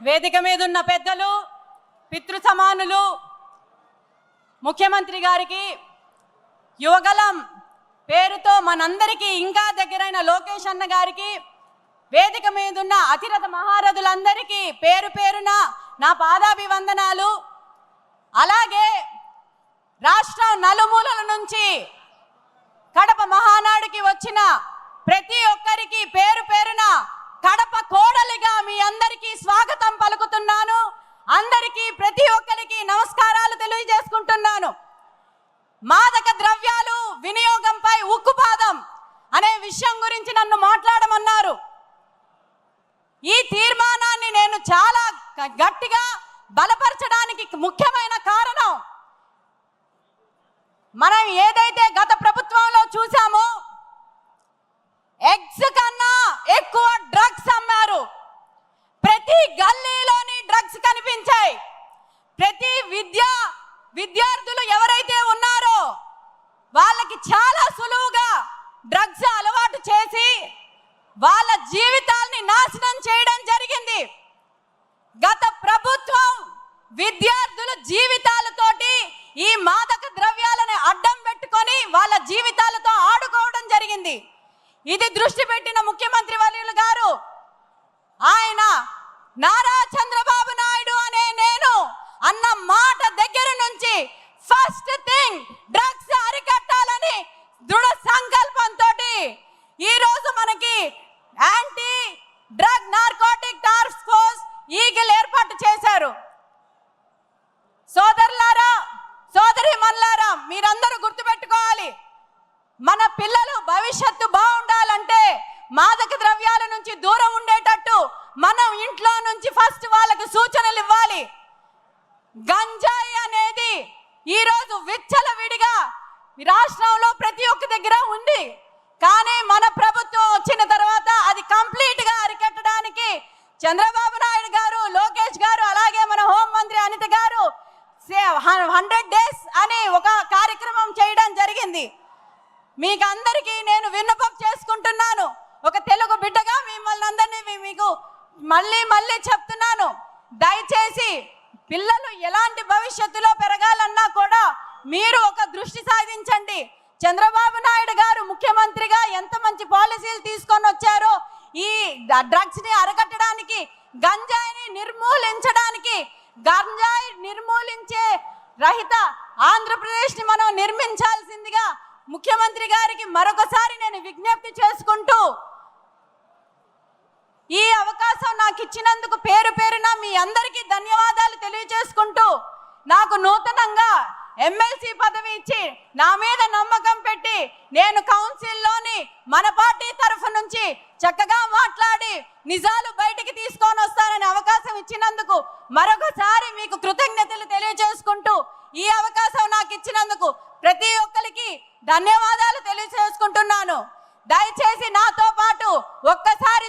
వేదిక మీద ఉన్న పెద్దలు పితృ సమానులు ముఖ్యమంత్రి గారికి యువగలం పేరుతో మనందరికీ ఇంకా దగ్గరైన లోకేష్ అన్న గారికి వేదిక మీద ఉన్న అతిరథ మహారథులందరికీ పేరు పేరున నా పాదాభివందనాలు. అలాగే రాష్ట్రం నలుమూలల నుంచి కడప మహానాడుకి వచ్చిన ప్రతి ఒక్కరికి పేరు పేరున కడప కోడలిగా మీ అందరికీ స్వాగతం పలుకుతున్నాను అందరికీ ప్రతి ఒక్కరికి నమస్కారాలు తెలియజేసుకుంటున్నాను మాదక ద్రవ్యాలు వినియోగంపై ఉక్కుపాదం అనే విషయం గురించి నన్ను మాట్లాడమన్నారు. ఈ తీర్మానాన్ని నేను చాలా గట్టిగా బలపరచడానికి ముఖ్యమైన కారణం మనం ఏదైతే గత ప్రభుత్వంలో చూసామో ఎగ్స్ కన్నా ఎక్కువ డ్రగ్స్ అమ్మారు. ప్రతి గల్లీలోని డ్రగ్స్ కనిపించాయి. ప్రతి విద్యా విద్యార్థులు ఎవరైతే ఉన్నారో వాళ్ళకి చాలా సులువుగా వాళ్ళ జీవితాల్ని నాశనం చేయడం జరిగింది. గత ప్రభుత్వం విద్యార్థుల జీవితాలతోటి ఈ మాదక ద్రవ్యాలను అడ్డం పెట్టుకొని వాళ్ళ జీవితాలతో ఆడుకోవడం జరిగింది. ఇది దృష్టి పెట్టిన ముఖ్యమంత్రి వర్యులు గారు ఆయన నారా చంద్రబాబు నాయుడు అనే నేను అన్న మాట దగ్గర నుంచి ఫస్ట్ థింగ్ డ్రగ్స్ అరికట్టాలని దృఢ సంకల్పంతో ఈ రోజు మనకి anti drug narcotic task force eagle ఏర్పాటు చేశారు. సోదరులారా సోదరి మల్లారా మీరందరూ గుర్తుపెట్టుకోవాలి. మన పిల్లలు భవిష్యత్తు బాగుండాలంటే మాదక ద్రవ్యాల నుంచి దూరం ఉండేటట్టు మనం ఇంట్లో నుంచి ఫస్ట్ వాళ్ళకి సూచనలు ఇవ్వాలి. గంజాయి అనేది ఈరోజు విచ్చల విడిగా రాష్ట్రంలో ప్రతి ఒక్క దగ్గర ఉంది. కానీ మన ప్రభుత్వం వచ్చిన తర్వాత చంద్రబాబు నాయుడు గారు లోకేష్ గారు అలాగే మన హోంమంత్రి అనిత గారు హండ్రెడ్ డేస్ అని ఒక కార్యక్రమం చేయడం జరిగింది. మీకు అందరికీ నేను విన్నపం చేసుకుంటున్నాను. ఒక తెలుగు బిడ్డగా మిమ్మల్ని అందరినీ మీకు మళ్ళీ మళ్ళీ చెప్తున్నాను. దయచేసి పిల్లలు ఎలాంటి భవిష్యత్తులో పెరగాలన్నా కూడా మీరు ఒక దృష్టి సాధించండి. చంద్రబాబు నాయుడు గారు ముఖ్యమంత్రిగా ఎంత మంచి పాలసీలు తీసుకొని వచ్చారో ఈ డ్రగ్స్ని అరకట్టడానికి గంజాయిని నిర్మూలించడానికి గంజాయి నిర్మూలించే రహిత ఆంధ్రప్రదేశ్ని మనం నిర్మించాల్సిందిగా ముఖ్యమంత్రి గారికి మరొకసారి నేను విజ్ఞప్తి చేసుకుంటూ ఈ అవకాశం నాకు ఇచ్చినందుకు పేరు పేరున మీ అందరికీ ధన్యవాదాలు తెలియజేసుకుంటూ నాకు నూతనంగా ఎమ్మెల్సీ పదవి ఇచ్చి నా మీద నమ్మకం పెట్టి నేను కౌన్సిల్లోని మన పార్టీ తరఫు నుంచి చక్కగా మాట్లాడి నిజాలు బయటికి తీసుకొని వస్తారని అవకాశం ఇచ్చినందుకు మరొకసారి మీకు కృతజ్ఞతలు తెలియజేసుకుంటూ ఈ అవకాశం నాకు ఇచ్చినందుకు ప్రతి ఒక్కరికి ధన్యవాదాలు తెలియజేసుకుంటున్నాను. దయచేసి నాతో పాటు ఒక్కసారి